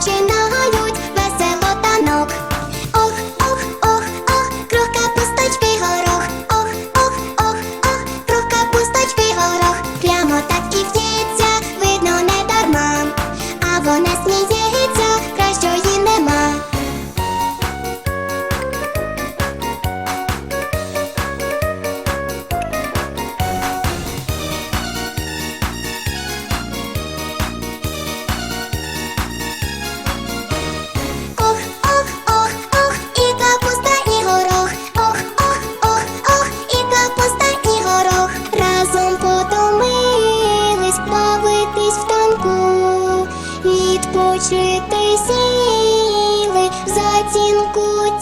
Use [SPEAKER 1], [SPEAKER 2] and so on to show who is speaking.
[SPEAKER 1] 见到 вчити сіли в затінку